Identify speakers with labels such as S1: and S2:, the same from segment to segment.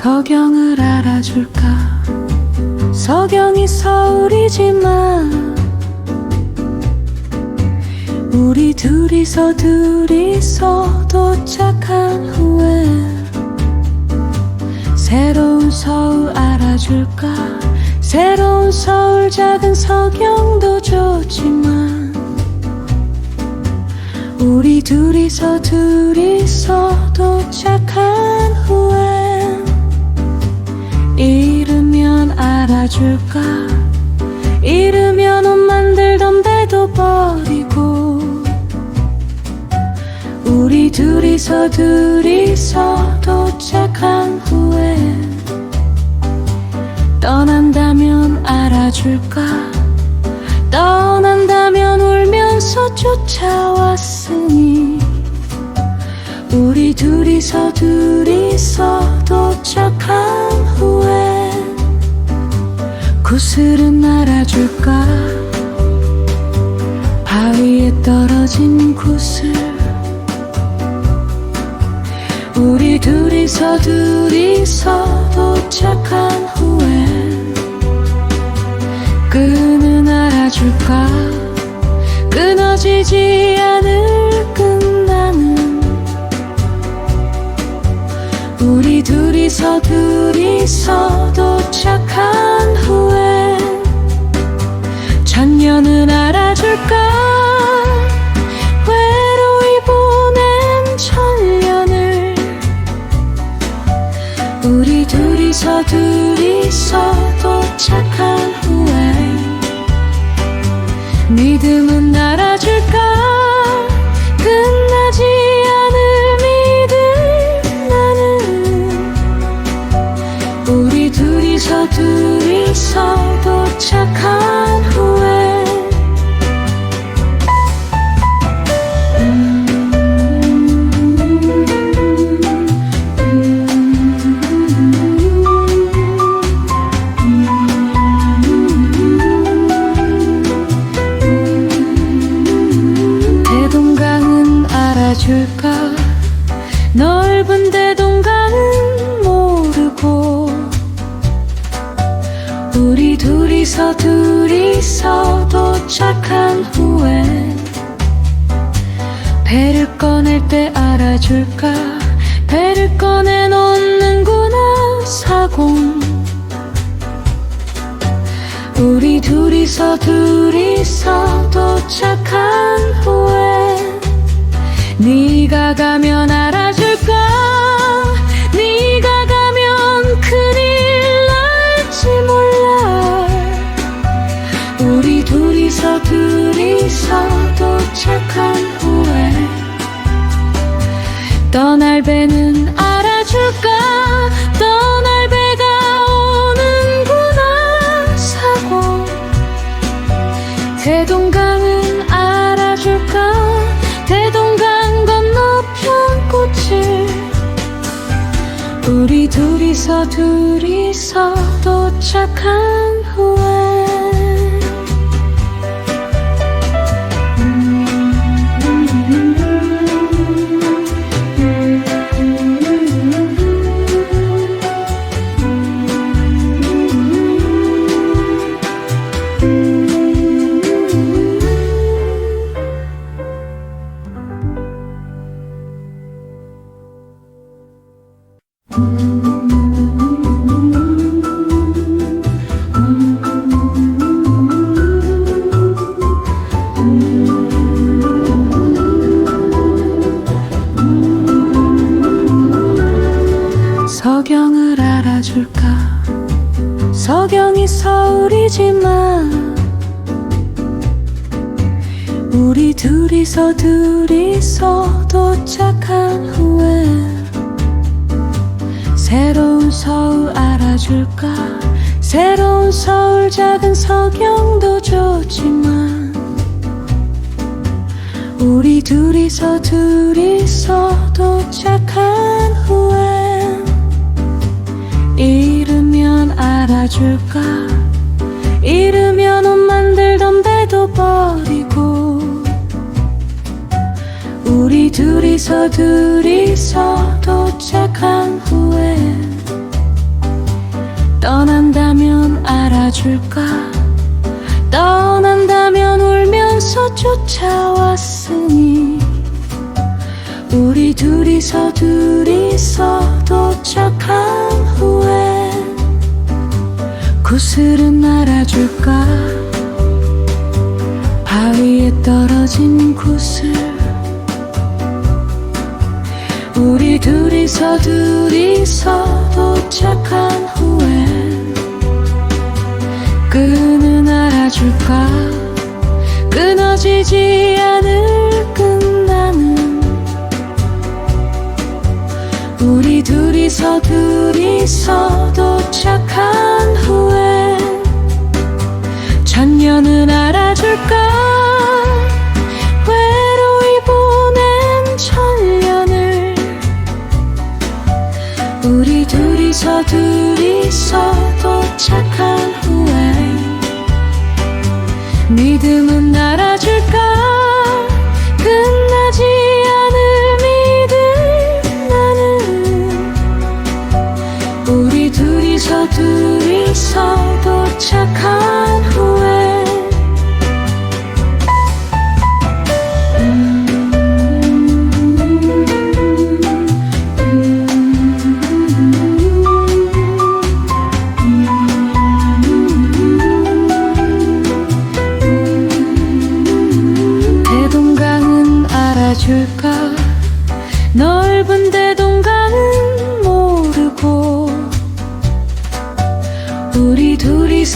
S1: 서경을 알아줄까? 서경이 서울이지만 우리 둘이서 둘이서 도착한 후에 새로운 서울 알아줄까? 새로운 서울 작은 서경도 좋지만 우리 둘이서 둘이서 도착한 후에 잃으면 알아줄까? 잃으면 옷 만들던 배도 버리고 우리 둘이서 둘이서 도착한 떠난다면 알아줄까? 떠난다면 울면서 쫓아왔으니 우리 둘이서 둘이서 도착한 후에 구슬은 알아줄까? 바위에 떨어진 구슬 둘이서 둘이서 도착한 후에 끈은 알아줄까? 끊어지지 않을 끝나는 우리 둘이서 둘이서 도착한 후에 천년은 알아 알아줄까? 넓은 대동강은 모르고 우리 둘이서 둘이서 도착한 후에 배를 꺼낼 때 알아줄까? 배를 꺼내 놓는구나 사공. 우리 둘이서 둘이서 도착한 후에 네가 가면 알아줄까? 네가 가면 큰일 날지 몰라. 우리 둘이서 둘이서 도착한 후에 떠날 배는 우리 둘이서 둘이서 도착한 후에 서경이 서울이지만 우리 둘이서 둘이서 도착한 후에 새로운 서울 알아줄까? 새로운 서울 작은 서경도 좋지만 우리 둘이서 둘이서 도착한 후에 알아줄까? 잃으면 옷 만들던 배도 버리고. 우리 둘이서 둘이서 도착한 후에 떠난다면 알아줄까? 떠난다면 울면서 쫓아왔으니 우리 둘이서 둘이서 도착한 후에 구슬은 알아줄까? 바위에 떨어진 구슬. 우리 둘이서 둘이서 도착한 후에 끈은 알아줄까? 끊어지지 않을 둘이서 둘이서 도착한 후에 천년은 알아줄까? 외로이 보낸 천년을 우리 둘이서 둘이서 도착한 후에 믿음은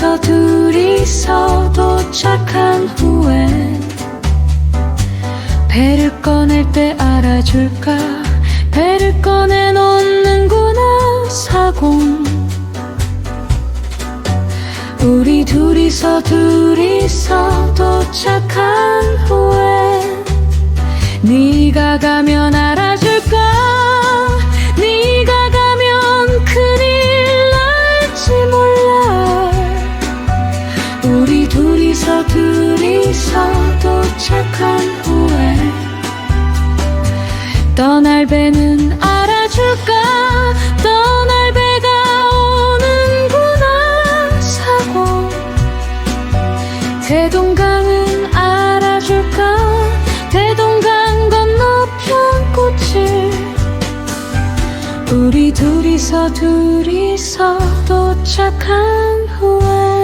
S1: 둘이서 둘이서 도착한 후에 배를 꺼낼 때 알아줄까? 배를 꺼내 놓는구나 사공. 우리 둘이서 둘이서 도착한 후에 네가 가면 알아 도착한 후에 떠날 배는 알아줄까? 떠날 배가 오는구나. 사고 대동강은 알아줄까? 대동강 건너편 꽃을 우리 둘이서 둘이서 도착한 후에